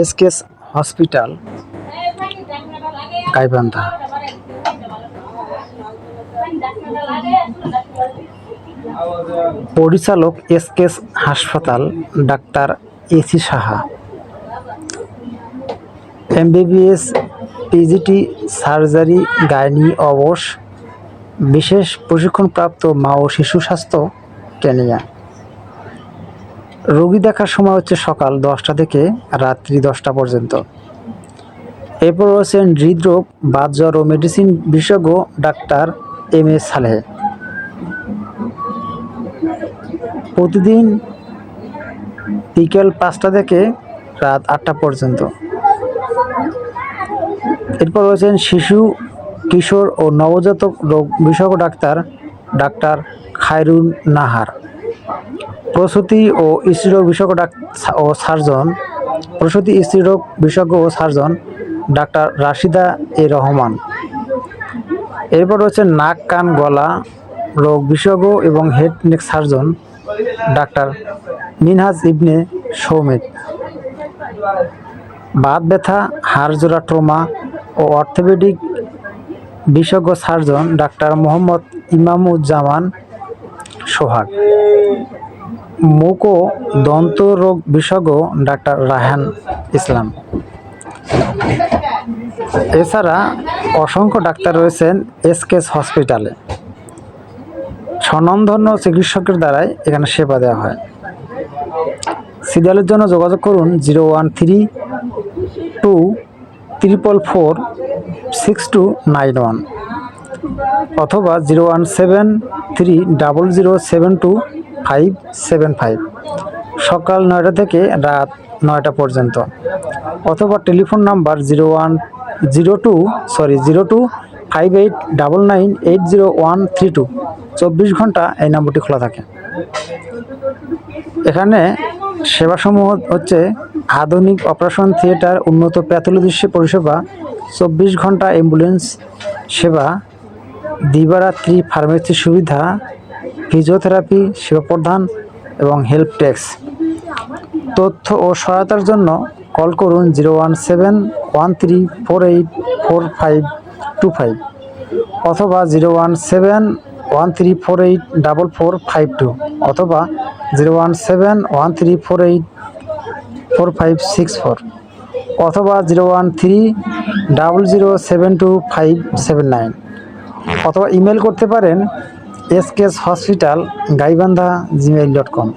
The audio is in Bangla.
এসকেস হসপিটাল গাইবান্ধা পরিচালক এসকেস হাসপাতাল, doctor AC Saha. MBBS PGT surgery, gynae obs, বিশেষ প্রশিক্ষণপ্রাপ্ত মা ও শিশু স্বাস্থ্য, কেনিয়া। রোগী দেখার সময় হচ্ছে সকাল দশটা থেকে রাত্রি দশটা পর্যন্ত। এরপর রয়েছেন হৃদরোগ, বাত জ্বর ও মেডিসিন বিশেষজ্ঞ ডাক্তার এম এস সালেহ। প্রতিদিন বিকেল পাঁচটা থেকে রাত আটটা পর্যন্ত। এরপর রয়েছেন শিশু, কিশোর ও নবজাতক রোগ বিশেষজ্ঞ ডাক্তার ডাক্তার খায়রুন নাহার। প্রসূতি ও স্ত্রীরোগ বিশেষজ্ঞ ও সার্জন, প্রসূতি, স্ত্রীরোগ বিশেষজ্ঞ ও সার্জন ডাক্তার রাশিদা এ রহমান। এরপর রয়েছে নাক, কান, গলা রোগ বিশেষজ্ঞ এবং হেড নেক সার্জন ডাক্তার মিনহাজ ইবনে সৌমিত বাত ব্যথা, হাড় জোড়া ট্রমা ও অর্থোপেডিক বিশেষজ্ঞ সার্জন ডাক্তার মোহাম্মদ ইমামুজ্জামান সোহাগ। মুখ ও দন্ত রোগ বিশেষজ্ঞ ডাক্তার রাহান ইসলাম। এছাড়া অসংখ্য ডাক্তার রয়েছেন এসকেস হসপিটালে। স্বনামধন্য চিকিৎসকের দ্বারাই এখানে সেবা দেওয়া হয়। সিরিয়ালের জন্য যোগাযোগ করুন zero one three two triple four six two nine one অথবা zero one seven three double zero seven two five seven five. সকাল নয়টা থেকে রাত নয়টা পর্যন্ত। অথবা telephone number zero one zero two, sorry, zero two, five eight double nine eight zero one three two. চব্বিশ ঘণ্টা এই নম্বরটি খোলা থাকে। এখানে সেবাসমূহ হচ্ছে আধুনিক অপারেশন থিয়েটার, উন্নত প্যাথোলজি পরিষেবা, চব্বিশ ঘণ্টা অ্যাম্বুলেন্স সেবা, দিবারাত্রি ফার্মেসি সুবিধা ফিজিওথেরাপি সেবা প্রদান এবং হেল্প ডেস্ক। তথ্য ও সহায়তার জন্য কল করুন zero one seven one three four eight four five two five অথবা zero one seven one three four eight double four five two অথবা zero one seven one three four eight four five six four অথবা zero one three double zero seven two five seven nine অথবা ইমেল করতে পারেন SKS hospital Gaibandha Gmail dot com.